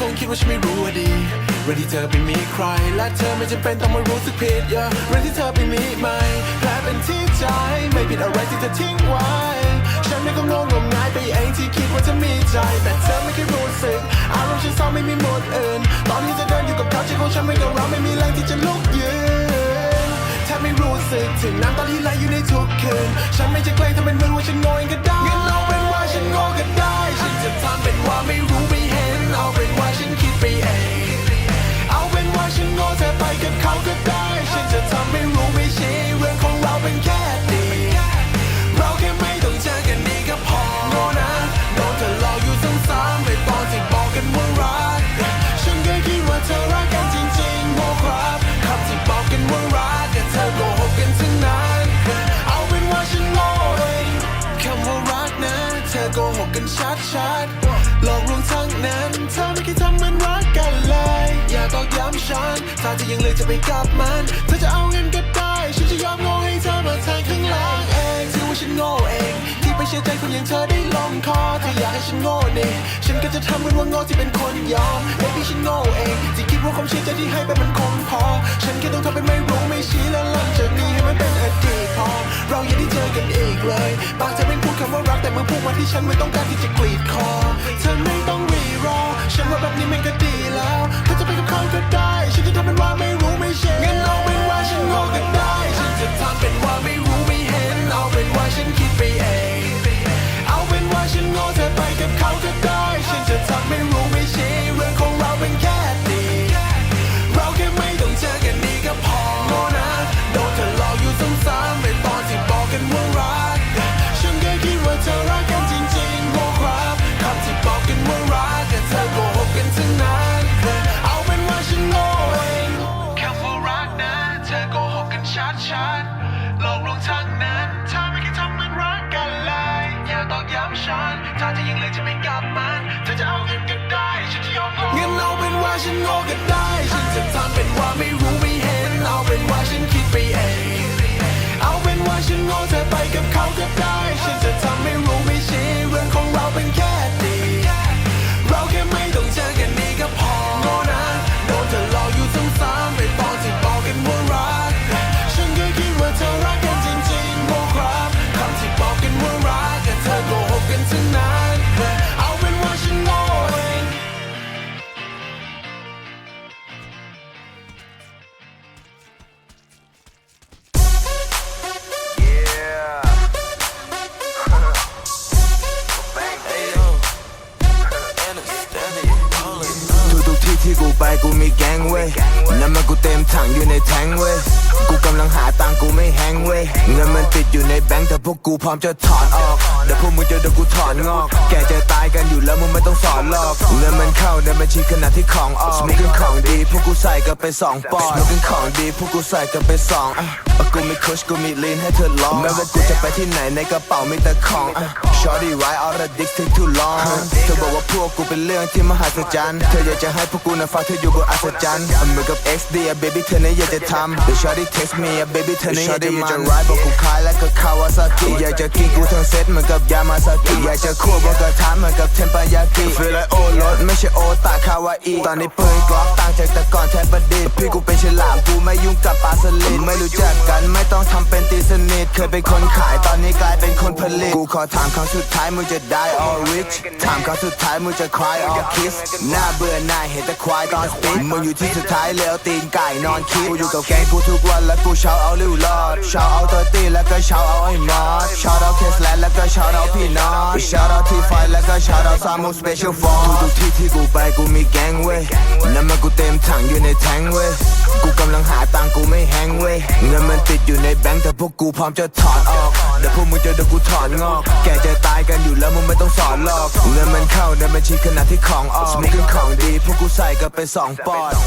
คงคิดว่าฉันไม่รู้ว่าดีเรื่องที่เธอไปมีใคร และเธอไม่จำเป็นต้องมารู้สึกผิดอย่าเรื่องที่เธอไปมีใหม่แผลเป็นที่ใจไม่ผิดอะไรที่เธอทิ้งไว้ ฉันเองก็งงงมงายไปเองที่คิดว่าจะมีใจ แต่เธอไม่เคยรู้สึกอารมณ์ฉันเศร้าไม่มีหมดอื่น ตอนที่เธอเดินอยู่กับเขาใจของฉันไม่กับเราไม่มีแรงที่จะลุกยืนแทบไม่รู้สึกถึงน้ำตาที่ไหลอยู่ในทุกคืน ฉันไม่จะเกรงทำเป็นเหมือนว่าฉันโง่เองก็ได้งั้นเอาเป็นว่าฉันโง่ก็ได้ ฉันจะทำเป็นว่าไม่รู้ไม่ ชัดหลอกลวงทั้งนั้นเธอไม่เคยทำเหมันรักกันเลย อย่าตอกย้ำฉัน ถ้าเธอยังเลือกจะไปกับมันเธอจะเอาเงินก็ได้ ฉันจะยอมโง่ให้เธอมาแทนข้างหล่างเองถือว่าฉันโง่เอง ที่ไปเชื่อใจคนอย่างเธอได้ลงคอถ้าอยากให้ฉันโง่นี่ฉันก็จะทำเหมือนว่าโง่ที่เป็นคนยอม Baby ฉันโง่เองที่คิดว่าความเชื่อใจที่ให้ไปมันคงพอ ปากเธอไม่พูดคำว่ารักแต่เมื่อพูดมาที่ฉันไม่ต้องการที่จะกรีดคอ เธอไม่ต้องรีรอ ฉันว่าแบบนี้มันก็ดีแล้วเธอจะไปกับเขาก็ได้ ฉันจะทำเป็นว่าไม่ ต กูไปกูมีแก๊งเว้ยน้ำมันกูเต็มถังอยู่ในแทงเว้ยกูกำลังหาตังกูไม่แฮงเว้ยเงินมันติดอยู่ในแบงค์แต่พวกกูพร้อมจะถอนออกเดี๋ยวพวกมึงจะโดนกูถอนงอก แกจะตายกันอยู่แล้วมึงไม่ต้องสอนหรอกเงินมันเข้าในบัญชีขณะที่ของออกสมกันของดีพวกกูใส่กันไปสองปอนด์สมกันของดีพวกกูใส่กันไปสองอะกูมีคุชกูมีลีนให้เธอลองแม้ว่ากูจะไปที่ไหนในกระเป๋ามีแต่ของอะ Shorty right all the dicks take too long เธอบอกว่าพวกกูเป็นเรื่องที่มหัศจรรย์ เธออยากจะให้พวกกูนะฟังเธออยู่บนอัศจรรย์เหมือนกับ XD อะ baby เธอเนี่ยอยากจะทำ The Shorty text me อะ baby เธอเนี่ยอยากจะมัน ride บอกกูคล้ายแล้วก็คาวาซากิอยากจะกินกูทั้งเซ็ตเหมือนกับยามาซากิอยากจะคั่วบนกระทะเหมือนกับเทมปายากิ Feel like โอ้รถไม่ใช่โอตาคาวาอีตอนนี้ปืนกล็อกต่างจากแต่ก่อนแทบประดิษฐ์พี่กูเป็นฉลามกูไม่ยุ่งกับปลาสลิดไม่รู้จักกันไม่ต้องทำเป็นตี สนิทเคยเป็นคนขายตอนนี้กลายเป็นคนผลิต กูขอถามครั้งสุดท้ายมึงจะ die or rich ถามครั้งสุดท้ายมึงจะ cry or kiss หน้าเบื่อหน้าเห็นแต่ควายตอนสปีดมึงอยู่ที่สุดท้ายแล้วตีนไก่นอนคิดกูอยู่กับแก๊งกูทุกวันและกูเช้าเอาลิวรอดเช้าเอาเตอร์ตี้แล้วก็เช้าเอาไอ้มอสเช้าเอาเคสแลนแล้วก็เช้าเอาพี่นอตเช้าเอาที่ไฟแล้วก็เช้าเอาซามูสเปเชียลฟอร์ทุกที่ที่กูไปกูมีแก๊งเว้ยน้ำมันกูเต็มถังอยู่ในแทงเว้ยกูกำลังหาตังกู งแต่พวกกูพร้อมจะถอนออกเดี๋ยวพวกมึงจะโดนกูถอนงอก แกจะตายกันอยู่แล้วมึงไม่ต้องสอนหรอกเงินมันเข้าในบัญชีขณะที่ของออกสมุกกันของดี พวกกูใส่กันไปสองปอนด์